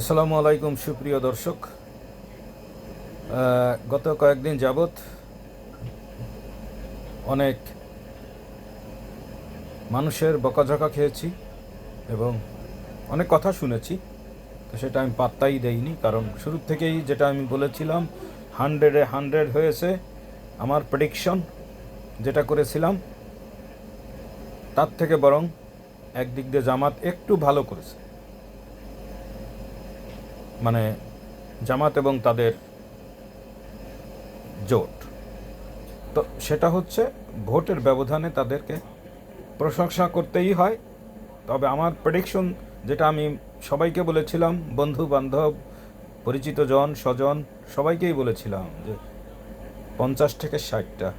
আসসালামু আলাইকুম, সুপ্রিয় দর্শক। গত কয়েকদিন যাবৎ অনেক মানুষের বকাঝকা খেয়েছি এবং অনেক কথা শুনেছি, তো সেটা আমি পাত্তাই দেইনি। কারণ শুরু থেকেই যেটা আমি বলেছিলাম, হান্ড্রেডে হান্ড্রেড হয়েছে আমার প্রেডিকশন যেটা করেছিলাম। তার থেকে বরং একদিক দিয়ে জামাত একটু ভালো করেছে। মানে জামাত এবং তাদের জোট। তো সেটা হচ্ছে ভোটের ব্যবধানে তাদেরকে প্রশংসা করতেই হয়। তবে আমার প্রেডিকশন যেটা আমি সবাইকে বলেছিলাম, বন্ধু বান্ধব, পরিচিত জন, স্বজন, সবাইকেই বলেছিলাম যে পঞ্চাশ থেকে ষাটটা।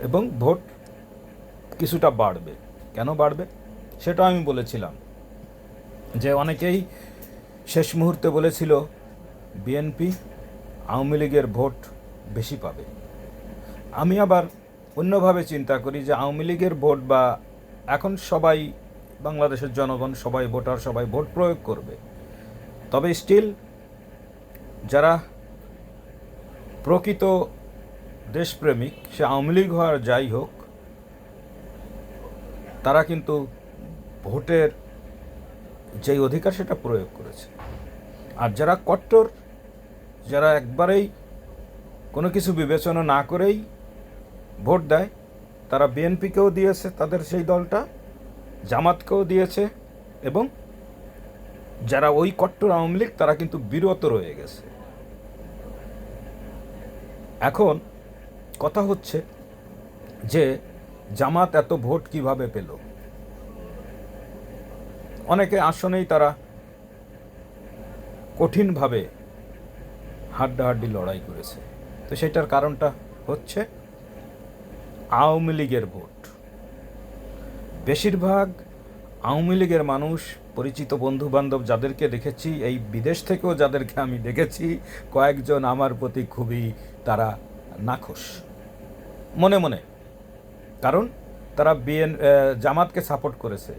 এবং ভোট কিছুটা বাড়বে। কেন বাড়বে? সেটা আমি বলেছিলাম। যে অনেকেই শেষ মুহূর্তে বলেছিল, বিএনপি আওয়ামী লীগের ভোট বেশি পাবে। আমি আবার অন্যভাবে চিন্তা করি যে আওয়ামী লীগের ভোট বা এখন সবাই, বাংলাদেশের জনগণ সবাই, ভোটার সবাই ভোট প্রয়োগ করবে। তবে স্টিল যারা প্রকৃত দেশপ্রেমিক, সে আওয়ামী লীগ হওয়ার যাই হোক, তারা কিন্তু ভোটের যেই অধিকার সেটা প্রয়োগ করেছে। আর যারা কট্টর, যারা একবারেই কোনো কিছু বিবেচনা না করেই ভোট দেয়, তারা বিএনপিকেও দিয়েছে তাদের সেই দলটা, জামাতকেও দিয়েছে এবং যারা ওই কট্টর আওয়ামী লীগ, তারা কিন্তু বিরত রয়ে গেছে। এখন কথা হচ্ছে যে জামাত এত ভোট কীভাবে পেল? অনেকে আসনেই তারা কঠিনভাবে হাড্ডাহাড্ডি লড়াই করেছে। তো সেটার কারণটা হচ্ছে আওয়ামী লীগের ভোট। বেশিরভাগ আওয়ামী লীগের মানুষ, পরিচিত বন্ধু বান্ধব যাদেরকে দেখেছি, এই বিদেশ থেকেও যাদেরকে আমি দেখেছি, কয়েকজন আমার প্রতি খুবই তারা নাখোশ। মনে মনে। কারণ তারা বিএন জামাতকে সাপোর্ট করেছে।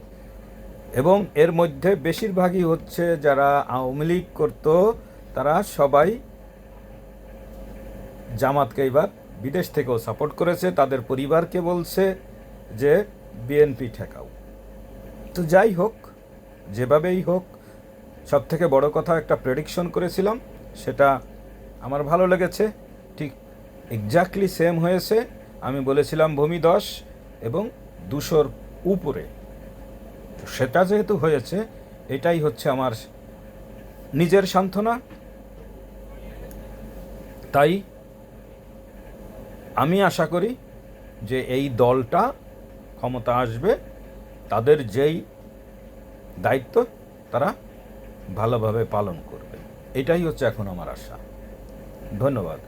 এবং এর মধ্যে বেশিরভাগই হচ্ছে যারা আওয়ামী লীগ করত, তারা সবাই জামাতকে এবার বিদেশ থেকেও সাপোর্ট করেছে। তাদের পরিবারকে বলছে যে, বিএনপি ঠেকাও। তো যাই হোক, যেভাবেই হোক সব থেকে বড় কথা একটা প্রেডিকশন করেছিলাম, সেটা আমার ভালো লেগেছে। ঠিক এক্স্যাক্টলি সেম হয়েছে। আমি বলেছিলাম ভূমি দশ এবং দুশোর উপরে। সেটা যেহেতু হয়েছে, এটাই হচ্ছে আমার নিজের সান্ত্বনা। তাই আমি আশা করি যে এই দলটা ক্ষমতা আসবে, তাদের যেই দায়িত্ব তারা ভালোভাবে পালন করবে। এটাই হচ্ছে এখন আমার আশা। ধন্যবাদ।